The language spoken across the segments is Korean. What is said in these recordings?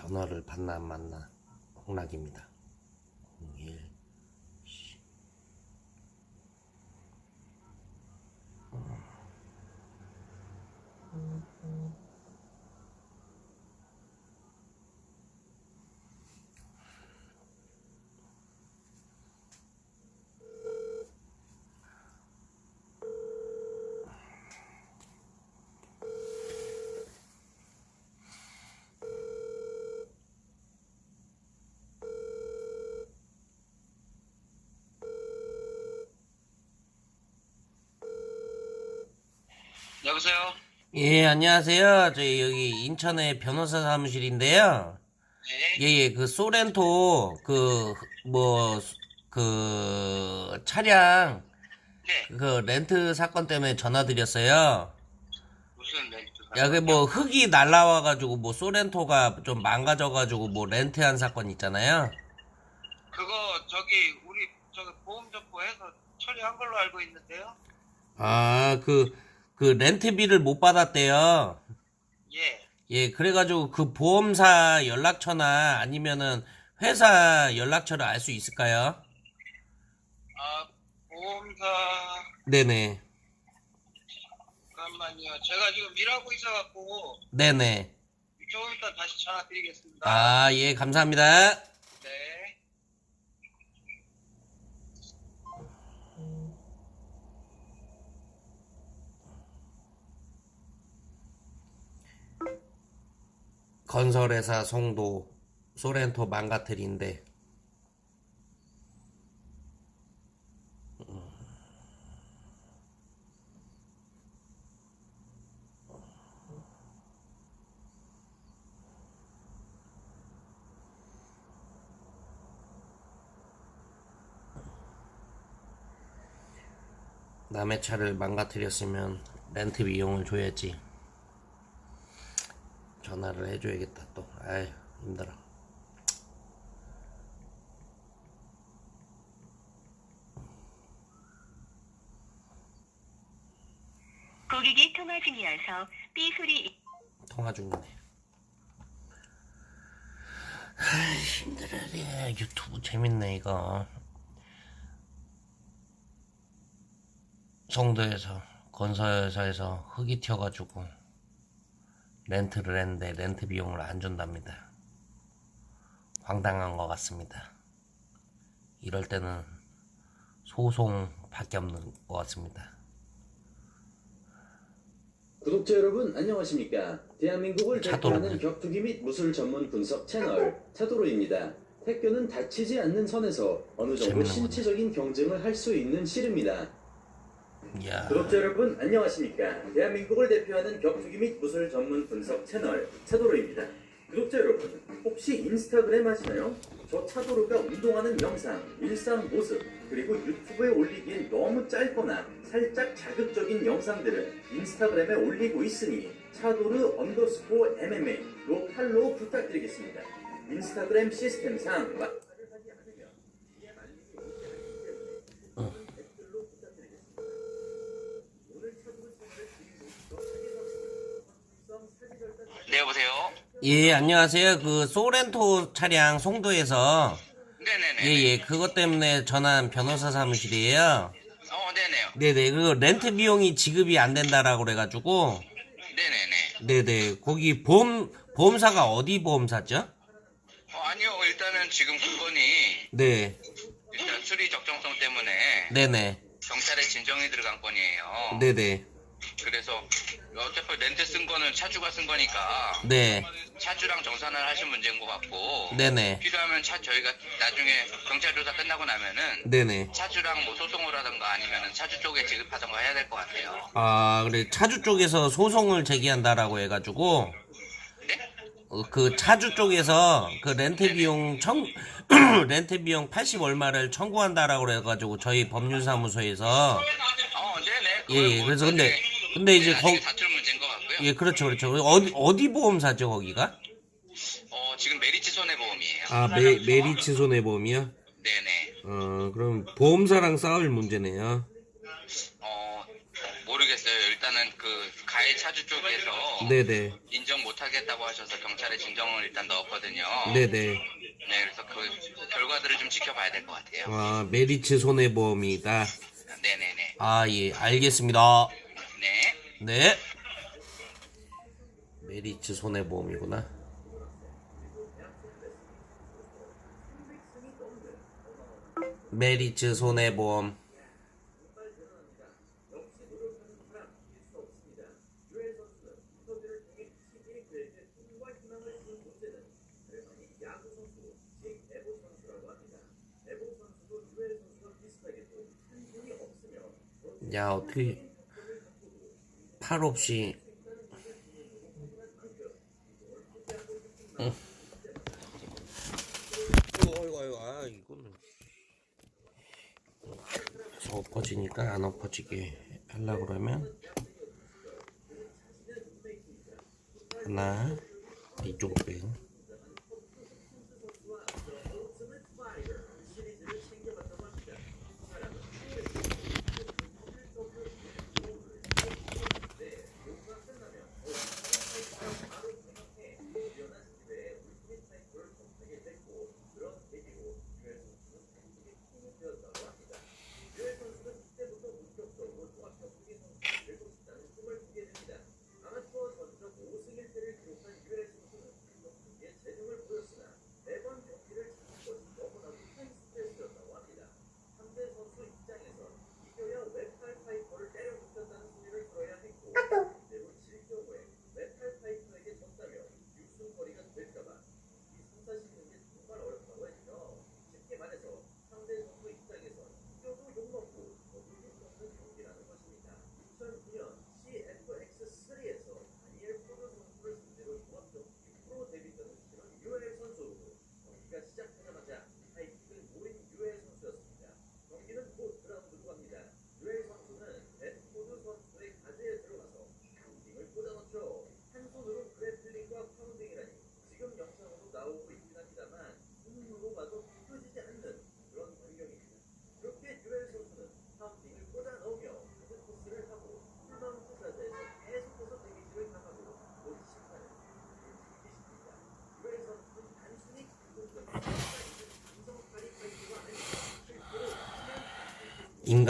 전화를 받나 안 받나 홍락입니다. 01 여보세요? 예, 안녕하세요. 저희 여기 인천의 변호사 사무실인데요. 네. 예, 예, 그 소렌토 그 뭐 그 차량 네. 그 렌트 사건 때문에 전화 드렸어요. 무슨 멘트? 야, 그 뭐 흙이 날라와가지고 뭐 소렌토가 좀 망가져가지고 뭐 렌트한 사건 있잖아요. 그거 저기 우리 저기 보험 접보해서 처리한 걸로 알고 있는데요. 아, 그, 그 렌트비를 못 받았대요. 예. 예, 그래가지고 그 보험사 연락처나 아니면은 회사 연락처를 알 수 있을까요? 아 보험사 네네. 잠깐만요. 제가 지금 일하고 있어갖고 네네. 조금 이따 다시 전화 드리겠습니다. 아, 예, 감사합니다. 네. 건설회사 송도 소렌토 망가뜨린데 남의 차를 망가뜨렸으면 렌트 비용을 줘야지. 전화를 해줘야겠다 또. 아휴 힘들어. 고객이 통화 중이어서 삐 소리 통화 중이네. 아이 힘들어래. 유튜브 재밌네 이거. 송도에서 건설회사에서 흙이 튀어가지고 렌트를 했는데 렌트 비용을 안 준답니다. 황당한 것 같습니다. 이럴 때는 소송밖에 없는 것 같습니다. 구독자 여러분 안녕하십니까? 대한민국을. 대표하는 격투기 및 무술 전문 분석 채널 차도로입니다. 택교는 다치지 않는 선에서 어느 정도 신체적인 경쟁을 할 수 있는 실입니다. 이야. 구독자 여러분 안녕하십니까? 대한민국을 대표하는 격투기 및 무술 전문 분석 채널 차도로입니다. 구독자 여러분 혹시 인스타그램 하시나요? 저 차도로가 운동하는 영상, 일상 모습 그리고 유튜브에 올리기엔 너무 짧거나 살짝 자극적인 영상들을 인스타그램에 올리고 있으니 차도르 언더스코어 MMA로 팔로우 부탁드리겠습니다. 인스타그램 시스템상 마- 네 여보세요? 예, 안녕하세요. 그 소렌토 차량 송도에서 네네네. 예, 예, 그것 때문에 전화한 변호사 사무실이에요. 어 네네요. 네네, 그 렌트 비용이 지급이 안 된다라고 그래가지고, 네네네. 네네, 거기 보험, 보험사가 어디 보험사죠? 어 아니요 일단은 지금 그건이 네, 일단 수리 적정성 때문에 네네, 경찰에 진정이 들어간 건이에요. 네네, 그래서 어차피 렌트 쓴 거는 차주가 쓴 거니까 네, 차주랑 정산을 하신 문제인 것 같고 네네, 필요하면 차 저희가 나중에 경찰 조사 끝나고 나면은 네네. 차주랑 뭐 소송을 하던가 아니면은 차주 쪽에 지급하던가 해야 될 것 같아요. 아, 그래, 차주 쪽에서 소송을 제기한다라고 해가지고, 네? 어, 그 차주 쪽에서 그 렌트 비용 청, 렌트 비용 80 얼마를 청구한다라고 그래가지고 저희 법률사무소에서 어, 네네. 예, 예, 그래서 근데- 근데 이제 거- 다툴 문제인 것 같고요. 예, 그렇죠, 그렇죠. 어디, 어디 보험사죠, 거기가? 어, 지금 메리츠 손해보험이에요. 아, 메, 메리츠 손해보험이요? 네네. 어, 그럼 보험사랑 싸울 문제네요. 어, 모르겠어요. 일단은 그 가해 차주 쪽에서 네네. 인정 못 못하겠다고 하셔서 경찰에 진정을 일단 넣었거든요. 네네. 네, 그래서 그 결과들을 좀 지켜봐야 될 것 같아요. 아, 메리츠 손해보험이다. 네네네. 아, 예, 알겠습니다. 네. 네. 메리츠 손해보험이구나. 메리츠 손해보험. 야, 어떻게 팔 없이. 아 이거는. 저 엎어지니까 안 엎어지게 하려 그러면. 하나 이쪽 빼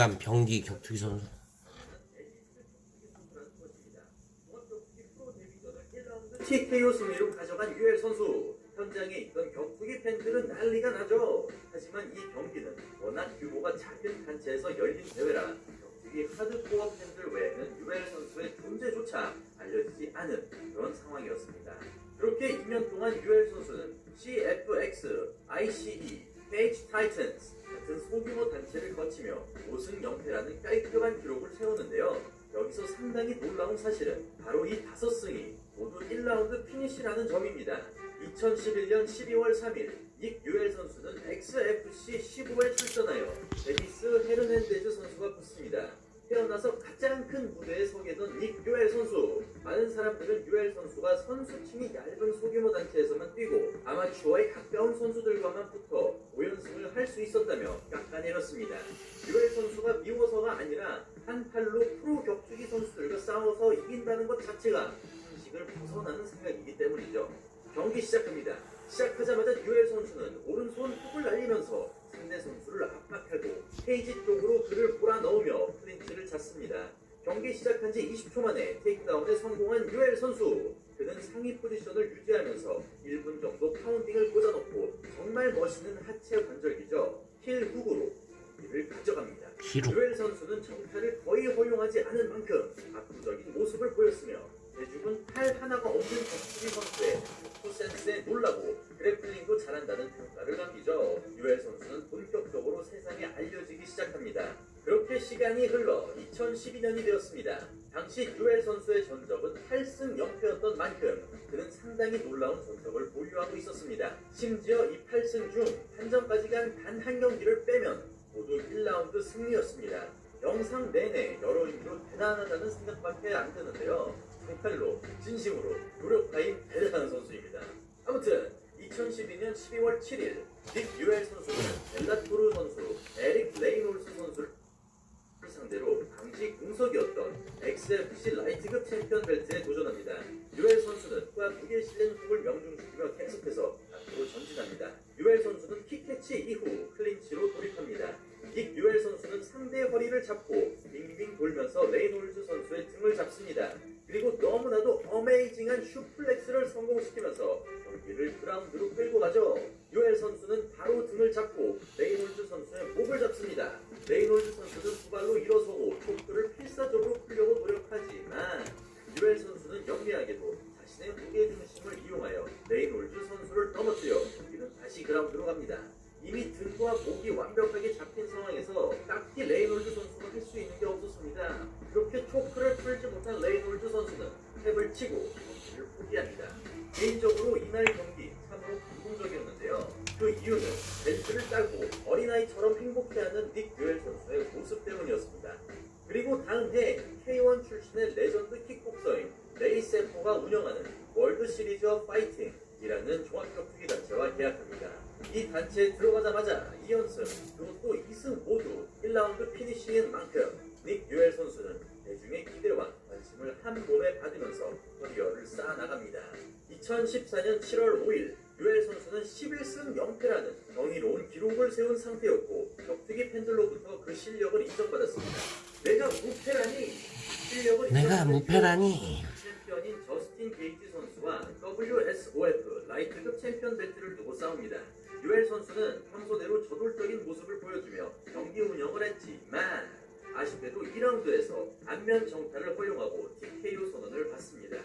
인간 병기 격투기 선수 TKO 승리로 가져간 유엘 선수 현장에 있던 격투기 팬들은 난리가 나죠. 하지만 이 경기는 워낙 규모가 작은 단체에서 열린 대회라 격투기 하드코어 팬들 외에는 유엘 선수의 존재조차 알려지지 않은 그런 상황이었습니다. 그렇게 2년 동안 유엘 선수는 CFX, ICE, Cage Titans 같은 단체를 거치며 5승 0패라는 깔끔한 기록을 세우는데요. 여기서 상당히 놀라운 사실은 바로 이 다섯 승이 모두 1라운드 피니시라는 점입니다. 2011년 12월 3일 닉 유엘 선수는 XFC 15에 출전하여 데니스 헤르난데즈 선수가 붙습니다. 태어나서 가장 큰 무대에 서게 된닉 유엘 선수. 많은 사람들은 유엘 선수가 선수층이 얇은 소규모 단체에서만 뛰고 아마추어에 가까운 선수들과만 붙어 5연승을 할 수 있었다며 깎아내렸습니다. 유엘 선수가 미워서가 아니라 한 팔로 프로 격투기 선수들과 싸워서 이긴다는 것 자체가 상식을 벗어나는 생각이기 때문이죠. 경기 시작합니다. 시작하자마자 유엘 선수는 오른손 훅을 날리면서 상대 선수를 압박하고 페이지 쪽으로 그를 몰아넣으며 클린치를 찼습니다. 경기 시작한 지 20초 만에 테이크다운에 성공한 유엘 선수. 그는 상위 포지션을 유지하면서 1분 정도 파운딩을 꽂아놓고 정말 멋있는 하체 관절기죠. 힐 훅으로 경기를 가져갑니다. 유엘 선수는 정타를 거의 허용하지 않은 만큼 압도적인 모습을 보였으며 대중은 팔 하나가 없는 격투기 선수의 격투 센스에 놀라고 그래플링도 잘한다는 평가를 남기죠. 유엘 선수는 본격적으로 세상에 알려지기 시작합니다. 그렇게 시간이 흘러 2012년이 되었습니다. 당시 유엘 선수의 전적은 8승 0패였던 만큼 그는 상당히 놀라운 전적을 보유하고 있었습니다. 심지어 이 8승 중 한정까지 간 단 한 경기를 빼면 모두 1라운드 승리였습니다. 영상 내내 여러 의미로 대단하다는 생각밖에 안 드는데요. 정말로 진심으로 노력파인 대단한 선수입니다. 아무튼 2012년 12월 7일 닉 유엘 선수는 벨라토르 선수 에릭 레이놀스 선수를 상대로 당시 공석이었던 XFC 라이트급 챔피언 벨트에 도전합니다. 유엘 선수는 킥과 무게 실린 훅을 명중시키며 계속해서 앞으로 전진합니다. 유엘 선수는 킥캐치 이후 클린치로 돌입합니다. 닉 유엘 선수는 상대의 허리를 잡고 빙빙 돌면서 레이놀즈 선수의 등을 잡습니다. 그리고 너무나도 어메이징한 슈플렉스를 성공시키면서 경기를 그라운드로 끌고 가죠. 유엘 선수는 바로 등을 잡고 레이놀즈 선수의 목을 잡습니다. 레이놀즈 선수는 두 발로 일어서고 초크를 필사적으로 풀려고 노력하지만 유엘 선수는 영리하게도 자신의 무게 중심을 이용하여 레이놀즈 선수를 넘어뜨려 경기는 다시 그라운드로 갑니다. 이미 등과 목이 완벽하게 잡힌 상황에서 딱히 레이놀즈 선수가 할 수 있는 게 없었습니다. 그렇게 초크를 풀지 못한 레이놀즈 선수는 탭을 치고 경기를 포기합니다. 개인적으로 이날 경기 참으로 감동적이었는데요. 그 이유는 벨트를 따고 어린아이처럼 행복해하는 닉 듀엘 선수의 모습 때문이었습니다. 그리고 다음 해 K1 출신의 레전드 킥복서인 레이 세포가 운영하는 월드 시리즈 어 파이팅이라는 종합격투기 단체와 계약합니다. 이 단체에 들어가자마자 2연승 그것도 2승 모두 1라운드 피니시인 만큼 닉 듀엘 선수는 대중의 기대와 관심을 한 몸에 받으면서 커리어를 쌓아나갑니다. 2014년 7월 5일 듀엘 선수는 11승 0패라는 정의로운 기록을 세운 상태였고 격투기 팬들로부터 그 실력을 인정받았습니다. 내가 무패라니 실력을 내가 무패라니. 챔피언인 저스틴 게이지 선수와 WSOF 라이트급 챔피언 벨트를 두고 싸웁니다. 유엘 선수는 평소대로 저돌적인 모습을 보여주며 경기 운영을 했지만 아쉽게도 2라운드에서 안면 정타를 허용하고 TKO 선언을 받습니다.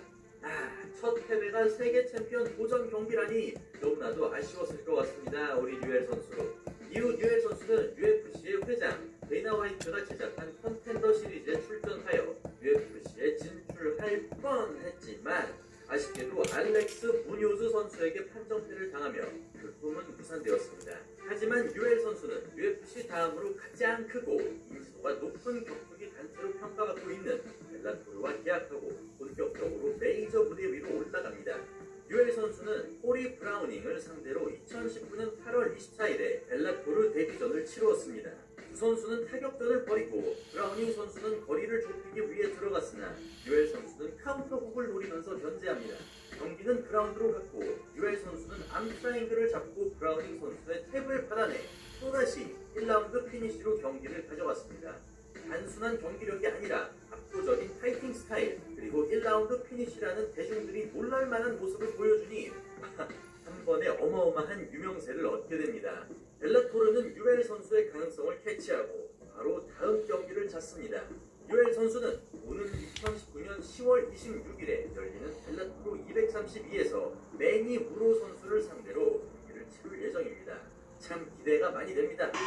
아, 첫 패배가 세계 챔피언 도전 경기라니 너무나도 아쉬웠을 것 같습니다. 우리 유엘 선수. 이후 유엘 선수는 UFC의 회장 데이나 화이트가 제작한 컨텐더 시리즈에 출전하여 UFC에 진출할 뻔했지만 아쉽게도 알렉스 무뇨즈 선수에게 판정패를 당하며 그 꿈은 무산되었습니다. 하지만 유엘 선수는 UFC 다음으로 가장 크고 인지도가 높은 격투기 단체로 평가받고 있는 벨라토르와 계약하고 본격적으로 메이저 무대 위로 올라갑니다. 유엘 선수는 코리 브라우닝을 상대로 2019년 8월 24일에 벨라토르 데뷔전을 치루었습니다. 두 선수는 타격전을 벌이고 브라우닝 선수는 거리를 좁히기 위해 들어갔으나 유엘 선수는 카운터훅을 노리면서 견제합니다. 경기는 그라운드로 갔고 유엘 선수는 암트라잉글을 잡고 브라우닝 선수의 탭을 받아내 또다시 1라운드 피니시로 경기를 가져갔습니다. 단순한 경기력이 아니라 압도적인 파이팅 스타일 그리고 1라운드 피니시라는 대중들이 놀랄만한 모습을 보여주니 한 번에 어마어마한 유명세를 얻게 됩니다. 벨라토르는 유엘 선수의 가능성을 캐치하고 바로 다음 경기를 잡습니다. 유엘 선수는 오는 2019년 10월 26일에 열리는 벨라토르 232에서 매니 무로 선수를 상대로 경기를 치를 예정입니다. 참 기대가 많이 됩니다. 네,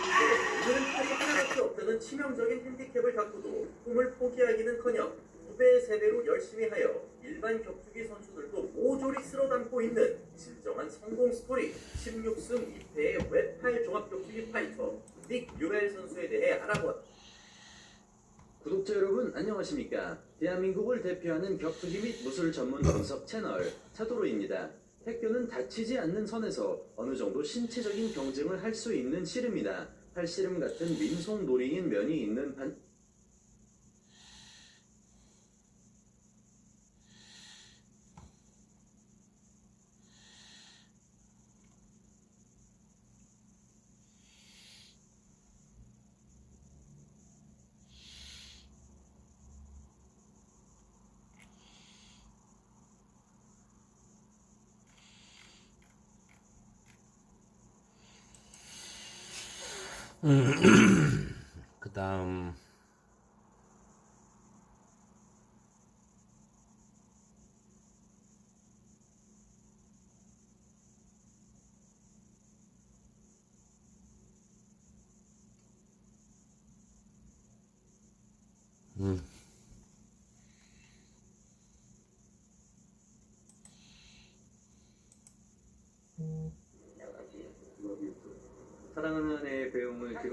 오늘은 팔이 하나밖에 없다는 치명적인 핸디캡을 갖고도 꿈을 포기하기는커녕 두 배, 세 배로 열심히 하여 일반 격투기 선수들도 모조리 쓸어 담고 있는 진정한 성공 스토리 16승 2패의 웹팔 종합 격투기 파이터 닉 유엘 선수에 대해 알아보 구독자 여러분 안녕하십니까? 대한민국을 대표하는 격투기 및 무술 전문 분석 채널 차도로입니다. 태교는 다치지 않는 선에서 어느 정도 신체적인 경쟁을 할 수 있는 씨름이다. 팔씨름 같은 민속 놀이인 면이 있는 반 Mm-hmm.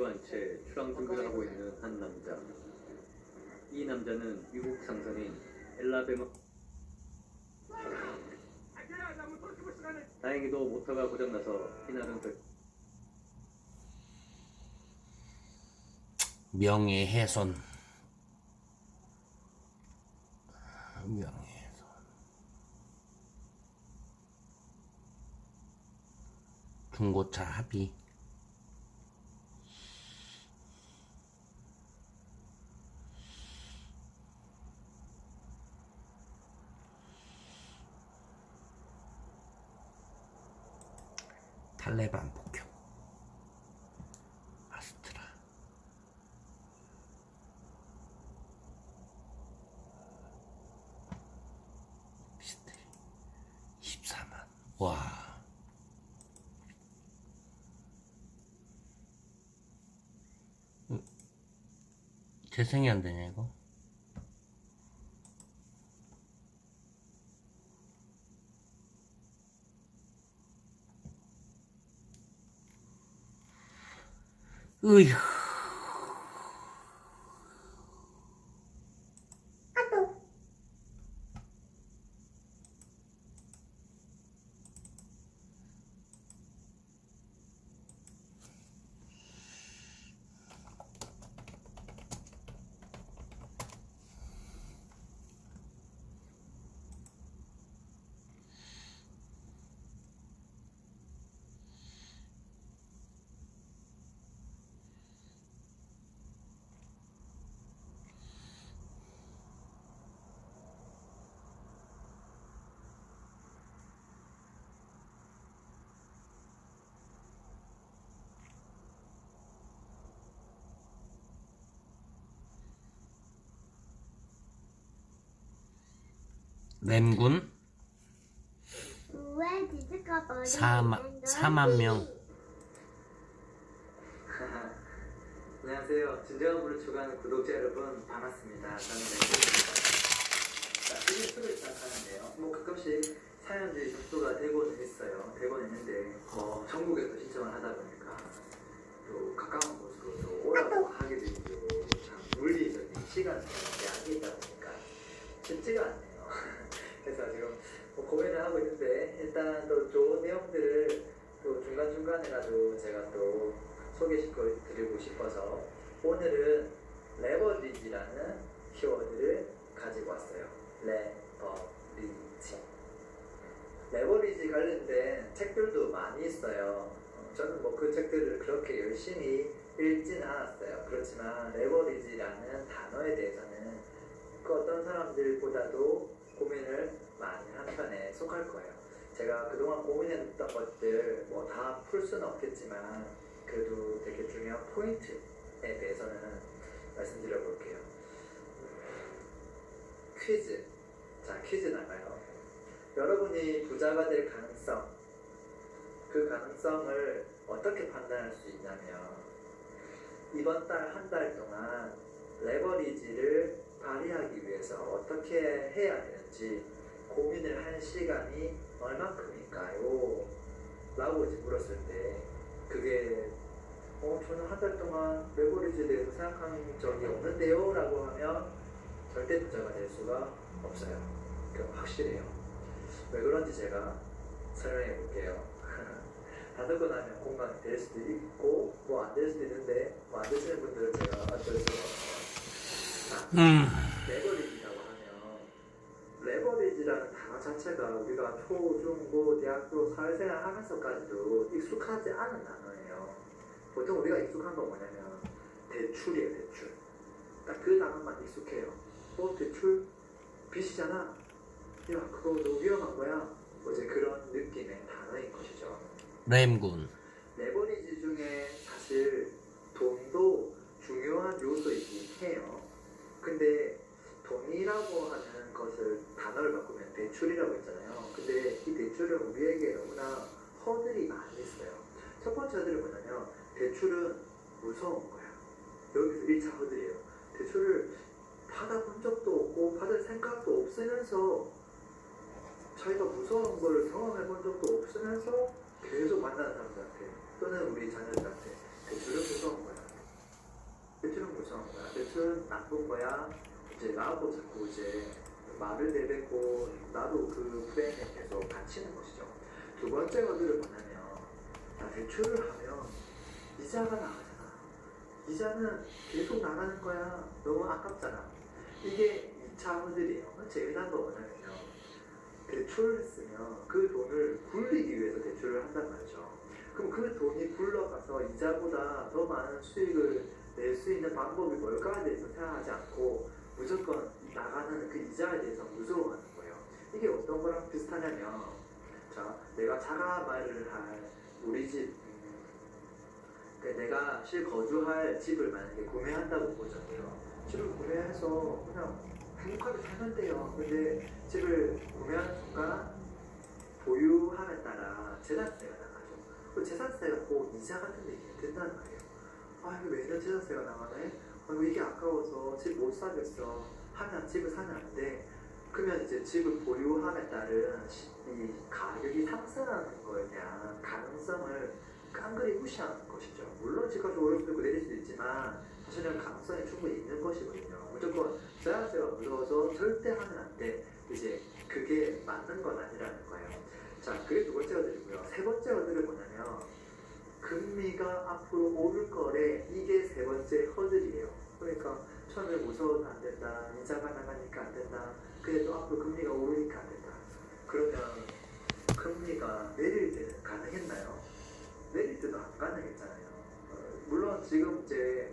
체류한 채 출항 준비를 하고 있는 한 남자. 이 남자는 미국 상선인 엘라베마 다행히도 모터가 고장나서 피나는 그 명예훼손. 명예훼손. 중고차 합의. 탈레반 폭격. 아스트라. 미스테리. 14만. 와. 음, 재생이 안 되냐 이거? 으 램군 4만 4만 명. 안녕하세요. 진정한 불을 추구하는 구독자 여러분 반갑습니다. 저는 랭크입니다. 자, 시리즈를 시작하는데요. 뭐 가끔씩 사연들이 접수가 되고는 있어요. 되고는 있는데 뭐 전국에서 신청을 하다 보니까 또 가까운 곳으로 또 오라고 하게 되고 참 물리적인 시간 제약이 있다 보니까 쉽지가 않네요. 그래서 지금 뭐 고민을 하고 있는데 일단 또 좋은 내용들을 또 중간중간에라도 제가 또 소개시켜 드리고 싶어서 오늘은 레버리지라는 키워드를 가지고 왔어요. 레버리지. 레버리지 관련된 책들도 많이 있어요. 어, 저는 뭐 그 책들을 그렇게 열심히 읽지는 않았어요. 그렇지만 레버리지라는 단어에 대해서는 그 어떤 사람들보다도 고민을 많이 한 편에 속할 거예요. 제가 그동안 고민했던 것들 뭐 다 풀 수는 없겠지만 그래도 되게 중요한 포인트에 대해서는 말씀드려 볼게요. 퀴즈. 자, 퀴즈 나가요. 여러분이 부자가 될 가능성, 그 가능성을 어떻게 판단할 수 있냐면, 이번 달 한달 동안 레버리지를 발휘하기 위해서 어떻게 해야 되는지 고민을 한 시간이 얼마큼일까요? 라고 이제 물었을 때, 그게 어, 저는 한 달 동안 레버리지에 대해서 생각한 적이 없는데요? 라고 하면 절대 부자가 될 수가 없어요. 그럼 확실해요. 왜 그런지 제가 설명해 볼게요. 다 듣고 나면 공감이 될 수도 있고, 뭐 안 될 수도 있는데, 뭐 안 되시는 분들은 제가 어쩔 수가 없어요. 자, 음. 레버리지라고 하면 레버리지라는 단어 자체가 우리가 초, 중, 고, 대학교 사회생활 하면서까지도 익숙하지 않은 단어예요. 보통 우리가 익숙한 건 뭐냐면 대출이에요, 대출. 딱 그 단어만 익숙해요. 어, 대출? 빚이잖아. 야, 그거 너무 위험한 거야. 뭐 이제 그런 느낌의 단어인 것이죠. 램군 레버리지 중에 사실 돈도 중요한 요소이긴 해요. 근데 돈이라고 하는 것을 단어를 바꾸면 대출이라고 했잖아요. 근데 이 대출은 우리에게 너무나 허들이 많이 있어요. 첫 번째 허들이 뭐냐면 대출은 무서운 거야. 여기서 1차 허들이에요. 대출을 받아본 적도 없고 받을 생각도 없으면서 자기가 무서운 걸 경험해본 적도 없으면서 계속 만나는 사람들한테 또는 우리 자녀들한테 대출은 무서운 거야. 거야. 대출은 나쁜 거야. 이제 나하고 자꾸 이제 말을 내뱉고 나도 그 프레임에 계속 갇히는 것이죠. 두 번째 것들을 뭐냐면 나 대출을 하면 이자가 나가잖아. 이자는 계속 나가는 거야. 너무 아깝잖아. 이게 2차 허들이에요. 제일 난거 뭐냐면요. 대출을 했으면 그 돈을 굴리기 위해서 대출을 한단 말이죠. 그럼 그 돈이 굴러가서 이자보다 더 많은 수익을 낼 수 있는 방법이 뭘까에 대해서 생각하지 않고 무조건 나가는 그 이자에 대해서 무서워하는 거예요. 이게 어떤 거랑 비슷하냐면 자 내가 자가 말을 할 우리 집 음, 그 내가 실거주할 집을 만약에 구매한다고 보잖아요. 집을 구매해서 그냥 행복하게 살면 돼요. 근데 집을 구매하는 순간 보유함에 따라 재산세가 나가죠. 그 재산세가 꼭 이자 같은 데 된다는 말이에요. 아, 이거 매년 재산세가 나가네? 아, 이거 이게 아까워서 집 못 사겠어. 하면 집을 사면 안 돼. 그러면 이제 집을 보유함에 따른 시- 이 가격이 상승하는 거에 대한 가능성을 깡그리 무시하는 것이죠. 물론 집값이 있고 내릴 수도 있지만 사실은 가능성이 충분히 있는 것이거든요. 무조건 재산세가 무서워서 절대 하면 안 돼. 이제 그게 맞는 건 아니라는 거예요. 자, 그게 두 번째 어들이고요. 세 번째 어들은 뭐냐면 금리가 앞으로 오를 거래 이게 세 번째 허들이에요. 그러니까 처음에 무서워서 안 된다, 이자가 나가니까 안 된다. 또 앞으로 금리가 오르니까 안 된다. 그러면 금리가 내릴 때는 가능했나요? 내릴 때도 안 가능했잖아요. 어, 물론 지금 이제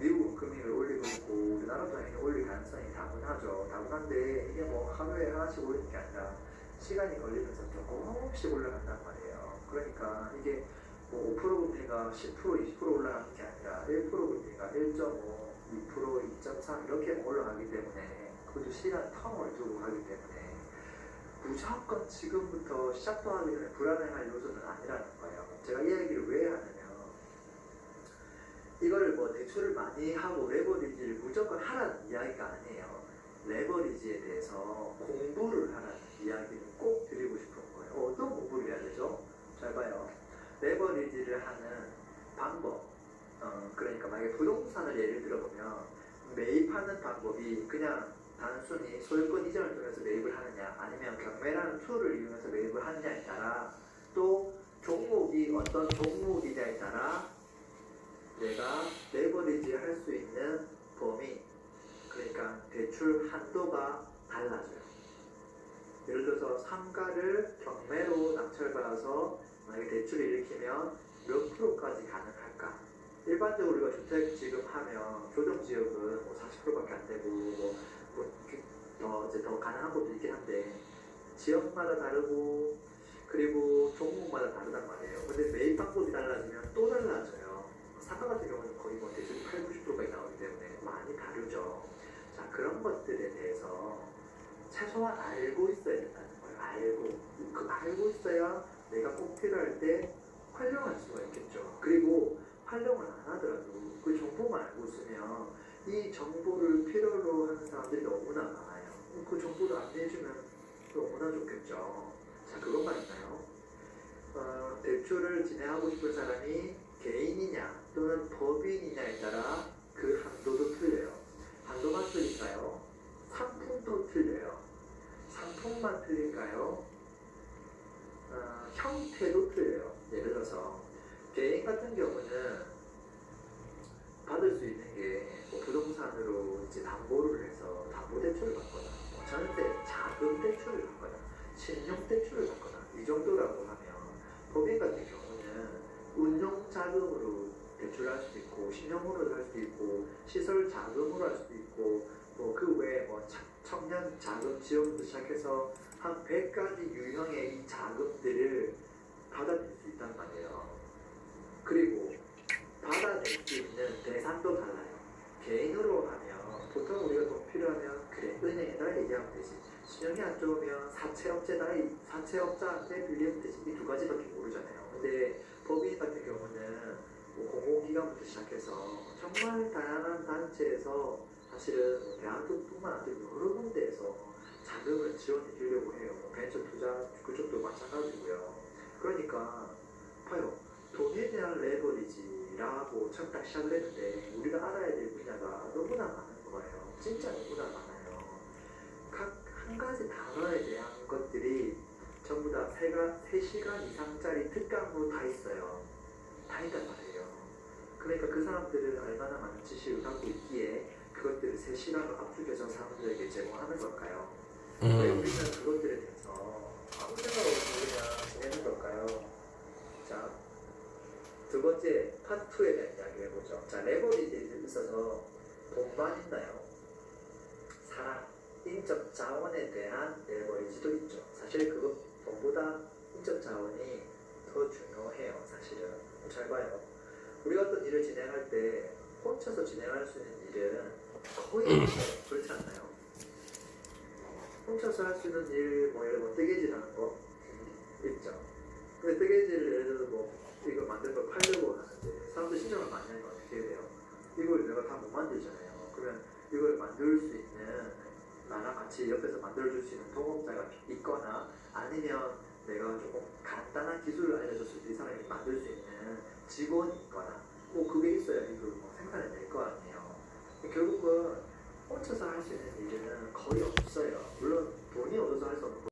미국은 금리를 올리고 있고 우리나라도 당연히 올릴 가능성이 다분하죠. 다분한데 이게 뭐 하루에 하나씩 오르는 게 아니라 시간이 걸리면서 조금씩 올라간단 말이에요. 그러니까 이게 뭐 5% 금리가 10% 20% 올라가는 게 아니라 1% 금리가 1.5, 2%, 2.3 이렇게 올라가기 때문에 그것도 시간 텀을 두고 가기 때문에 무조건 지금부터 시작도 하기 전에 불안해할 요소는 아니라는 거예요. 제가 이 얘기를 왜 하냐면 이거를 뭐 대출을 많이 하고 레버리지를 무조건 하라는 이야기가 아니에요. 레버리지에 대해서 공부를 하라는 이야기를 꼭 드리고 싶은 거예요. 어떤 공부를 해야 되죠? 잘 봐요. 레버리지를 하는 방법. 어, 그러니까 만약에 부동산을 예를 들어보면 매입하는 방법이 그냥 단순히 소유권 이전을 통해서 매입을 하느냐 아니면 경매라는 툴을 이용해서 매입을 하느냐에 따라 또 종목이 어떤 종목이냐에 따라 내가 레버리지 할 수 있는 범위 그러니까 대출 한도가 달라져요. 예를 들어서 상가를 경매로 낙찰받아서 만약에 대출을 일으키면 몇 프로까지 가능할까? 일반적으로 우리가 주택 지금 하면 조정 지역은 뭐 40%밖에 안 되고 뭐, 뭐더 이제 더 가능한 것도 있긴 한데 지역마다 다르고 그리고 종목마다 다르단 말이에요. 근데 매입 방법이 달라지면 또 달라져요. 상가 같은 경우는 거의 뭐 대출이 8, 90%까지 나오기 때문에 많이 다르죠. 자 그런 것들에 대해서 최소한 알고 있어야 된다는 거예요. 알고 그 알고 있어야 내가 꼭 필요할 때 활용할 수가 있겠죠. 그리고 활용을 안 하더라도 그 정보만 알고 있으면 이 정보를 필요로 하는 사람들이 너무나 많아요. 그 정보를 안내해주면 너무나 좋겠죠. 자, 그것만 있나요? 어, 대출을 진행하고 싶은 사람이 개인이냐 또는 법인이냐에 따라 그 한도도 틀려요. 한도만 틀릴까요? 상품도 틀려요. 상품만 틀릴까요? 어, 형태도 틀려요. 예를 들어서 개인 같은 경우는 받을 수 있는 게뭐 부동산으로 이제 담보를 해서 담보 대출을 받거나 뭐 전세 자금 대출을 받거나 신용 대출을 받거나 이 정도라고 하면 법인 같은 경우는 운용 자금으로 대출할 수도 있고 신용으로 할 수도 있고 시설 자금으로 할 수도 있고 뭐 그 외에 뭐 차- 청년 자금 지원부터 시작해서 한 100가지 유형의 이 자금들을 받아낼 수 있단 말이에요. 그리고 받아낼 수 있는 대상도 달라요. 개인으로 하면 보통 우리가 돈 필요하면 그래 은행에다 얘기하면 되지. 신용이 안 좋으면 사채업체다 사채업자한테 빌리면 되지. 이 두 가지밖에 모르잖아요. 근데 법인 같은 경우는 뭐 공공기관부터 시작해서 정말 다양한 단체에서 사실은 뭐 대학교뿐만 아니라 여러 군데에서 자금을 지원해 주려고 해요. 뭐 벤처 투자 그쪽도 마찬가지고요. 그러니까 봐요. 돈에 대한 레버리지라고 딱 시작을 했는데 우리가 알아야 될 분야가 너무나 많은 거예요. 진짜 너무나 많아요. 각 한 가지 단어에 대한 것들이 전부 다 세가, 3시간 이상짜리 특강으로 다 있어요. 다 있단 말이에요. 그러니까 그 사람들은 얼마나 많은 지식을 갖고 있기에 그것들을 3시간으로 압축해서 사람들에게 제공하는 걸까요? 왜 음. 우리는 그것들에 대해서 아무 생각 없이 그냥 지내는 걸까요? 자, 번째 파트 2에 대한 이야기를 해보죠. 자, 레버리지에 있어서 돈만 있나요? 사랑, 인적 자원에 대한 레버리지도 있죠. 사실 그거 돈보다 인적 자원이 더 중요해요. 사실은 잘 봐요. 우리가 어떤 일을 진행할 때 혼자서 진행할 수 있는 일은 거의 없어요. 그렇지 않나요? 혼자서 할 수 있는 일, 뭐 예를 들어 뜨개질 하는 거 있죠. 근데 뜨개질을 예를 들어서 뭐 이거 만든 걸 팔려고 하는데 사람들 신청을 많이 하니까 어떻게 해야 돼요? 이걸 내가 다 못 만들잖아요. 그러면 이걸 만들 수 있는 나랑 같이 옆에서 만들어줄 수 있는 동업자가 있거나 아니면 내가 조금 간단한 기술을 알려줬을 때 이 사람이 만들 수 있는 직원이 있거나 뭐 그게 있어야 이걸 뭐 생산을 낼거 아니에요. 결국은 我这三写的你这个可以哦这样不是说你有的时候